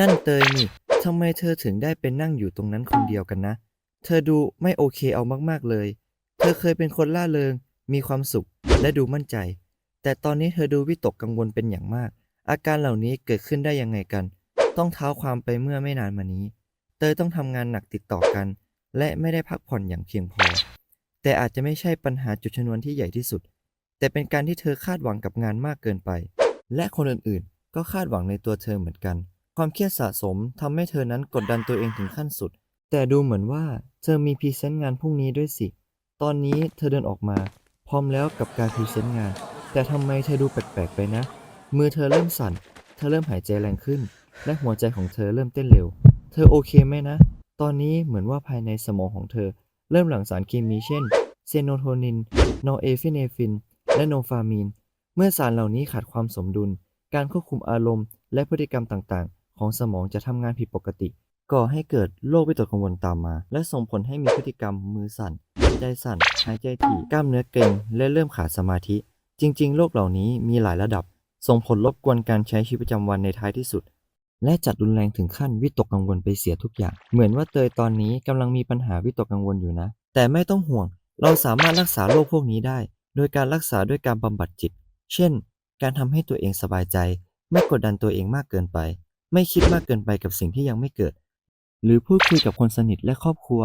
นั่นเตยนี่ทำไมเธอถึงได้เป็นนั่งอยู่ตรงนั้นคนเดียวกันนะ เธอดูไม่โอเคเอามากๆเลย เธอเคยเป็นคนล่าเริง มีความสุขและดูมั่นใจ แต่ตอนนี้เธอดูวิตกกังวลเป็นอย่างมาก อาการเหล่านี้เกิดขึ้นได้ยังไงกัน ต้องเท้าความไปเมื่อไม่นานมานี้ เตยต้องทำงานหนักติดต่อกัน และไม่ได้พักผ่อนอย่างเพียงพอ แต่อาจจะไม่ใช่ปัญหาจุดชนวนที่ใหญ่ที่สุด แต่เป็นการที่เธอคาดหวังกับงานมากเกินไป และคนอื่นๆ ก็คาดหวังในตัวเธอเหมือนกัน ความเครียดสะสมทำให้เธอนั้นกดดันตัวเองถึงขั้นสุด แต่ดูเหมือนว่าเธอมีพรีเซนต์งานพรุ่งนี้ด้วยสิ ตอนนี้เธอเดินออกมา พร้อมแล้วกับการพรีเซนต์งาน แต่ทำไมเธอดูแปลกๆไปนะ มือเธอเริ่มสั่น เธอเริ่มหายใจแรงขึ้น และหัวใจของเธอเริ่มเต้นเร็ว เธอโอเคไหมนะ ตอนนี้เหมือนว่าภายในสมองของเธอ เริ่มหลั่งสารเคมีเช่น เซโนโทนิน โนเอฟินเนฟิน และโนฟามีน เมื่อสารเหล่านี้ขาดความสมดุล การควบคุมอารมณ์ และพฤติกรรมต่างๆ ของสมองจะทำงานผิดปกติ ก่อให้เกิดโรควิตกกังวลตามมา และส่งผลให้มีพฤติกรรมมือสั่น ใจสั่น หายใจถี่กล้ามเนื้อเกร็งและเริ่มขาดสมาธิ จริง ๆ โรคเหล่านี้มีหลายระดับ ส่งผลรบกวนการใช้ชีวิตประจำวันในท้ายที่สุด และจัดรุนแรงถึงขั้นวิตกกังวลไปเสียทุกอย่าง เหมือนว่าเตยตอนนี้กำลังมีปัญหาวิตกกังวลอยู่นะ แต่ไม่ต้องห่วง เราสามารถรักษาโรคพวกนี้ได้ โดยการรักษาด้วยการบำบัดจิต เช่น การทำให้ตัวเองสบายใจ ไม่กดดันตัวเองมากเกินไป ไม่คิดมากเกินไปกับสิ่งที่ยังไม่เกิด หรือพูดคุยกับคนสนิทและครอบครัว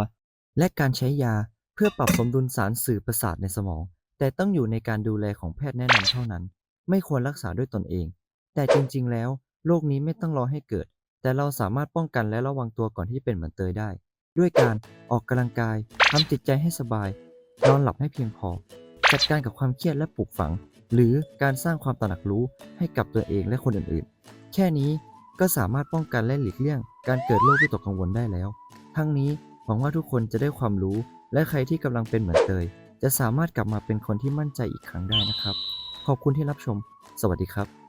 และการใช้ยาเพื่อปรับสมดุลสารสื่อประสาทในสมอง แต่ต้องอยู่ในการดูแลของแพทย์แนะนำเท่านั้น ไม่ควรรักษาด้วยตนเอง แต่จริงๆ แล้วโรคนี้ไม่ต้องรอให้เกิด แต่เราสามารถป้องกันและระวังตัวก่อนที่เป็นเหมือนเตยได้ ด้วยการออกกำลังกายทำจิตใจให้สบายนอนหลับให้เพียงพอ จัดการกับความเครียดและปลูกฝัง หรือการสร้างความตระหนักรู้ให้กับตัวเองและคนอื่นๆ แค่นี้ ก็สามารถป้องกันและหลีกเลี่ยง การเกิดโรควิตกกังวลได้แล้ว ทั้งนี้หวังว่าทุกคนจะได้ความรู้ และใครที่กำลังเป็นเหมือนเตย จะสามารถกลับมาเป็นคนที่มั่นใจอีกครั้งได้นะครับ ขอบคุณที่รับชม สวัสดีครับ